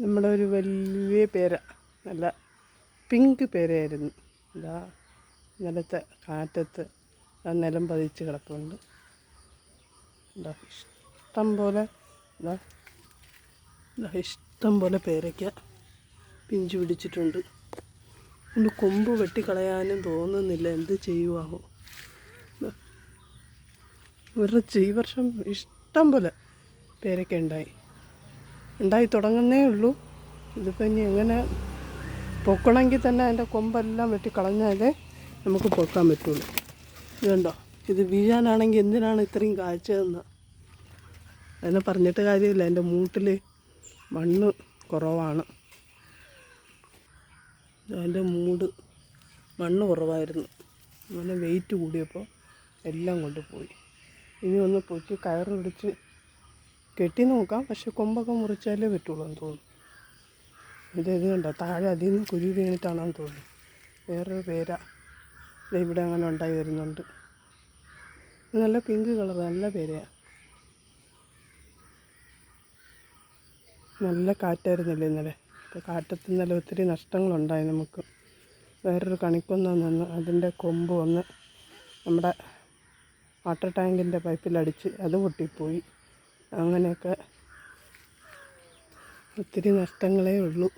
നമ്മുടെ ഒരു വലിയ പേര നല്ല പിങ്ക് പേരയായിരുന്നു. ഇതാ നിലത്തെ കാറ്റത്ത് ആ നിലം പതിച്ച് കിടപ്പുണ്ട്. ഇതാ ഇഷ്ടം പോലെ ഇതാ ഇതാ ഇഷ്ടം പോലെ പേരയ്ക്ക പിഞ്ചു പിടിച്ചിട്ടുണ്ട്. ഒന്ന് കൊമ്പ് വെട്ടിക്കളയാനും തോന്നുന്നില്ല. എന്ത് ചെയ്യുവാവോ. ഇവരുടെ ഈ വർഷം ഇഷ്ടം പോലെ പേരൊക്കെ ഉണ്ടായി. ഉണ്ടായി തുടങ്ങുന്നേ ഉള്ളൂ. ഇതിപ്പോൾ ഇനി എങ്ങനെ പൊക്കണമെങ്കിൽ തന്നെ അതിന്റെ കൊമ്പെല്ലാം വെട്ടി വെട്ടിക്കളഞ്ഞാലേ നമുക്ക് പൊക്കാൻ പറ്റുള്ളൂ. ഇതുണ്ടോ ഇത് വീഴാനാണെങ്കിൽ എന്തിനാണ് ഇത്രയും കാഴ്ചയെന്ന്? അതിനെ പറഞ്ഞിട്ട് കാര്യമില്ല. എന്റെ മൂട്ടിൽ മണ്ണ് കുറവാണ്. അതിന്റെ മൂട് മണ്ണ് കുറവായിരുന്നു. അങ്ങനെ വെയിറ്റ് കൂടിയപ്പോൾ എല്ലാം കൊണ്ടുപോയി ഇനി ഒന്ന് പൊക്കി കയറ് പിടിച്ച് കെട്ടി നോക്കാം. പക്ഷെ കൊമ്പൊക്കെ മുറിച്ചാലേ പറ്റുള്ളൂ എന്ന് തോന്നുന്നു. ഇത് ഇത് കണ്ടോ? താഴെ അതിൽ നിന്ന് കുരു വീണിട്ടാണെന്ന് തോന്നുന്നു. വേറൊരു പേര ഇവിടെ അങ്ങനെ ഉണ്ടായി വരുന്നുണ്ട്. നല്ല പിങ്ക് കളർ നല്ല പേരയാണ് നല്ല കാറ്റായിരുന്നില്ല ഇന്നലെ. കാറ്റത്ത് ഇന്നലെ ഒത്തിരി നഷ്ടങ്ങളുണ്ടായി നമുക്ക്. വേറൊരു കണിക്കൊന്ന നിന്ന് അതിന്റെ കൊമ്പ് വന്ന് നമ്മുടെ വാട്ടർ ടാങ്കിന്റെ പൈപ്പിലടിച്ച് അത് പൊട്ടിപ്പോയി. അങ്ങനെയൊക്കെ ഒത്തിരി നഷ്ടങ്ങളേ ഉള്ളൂ.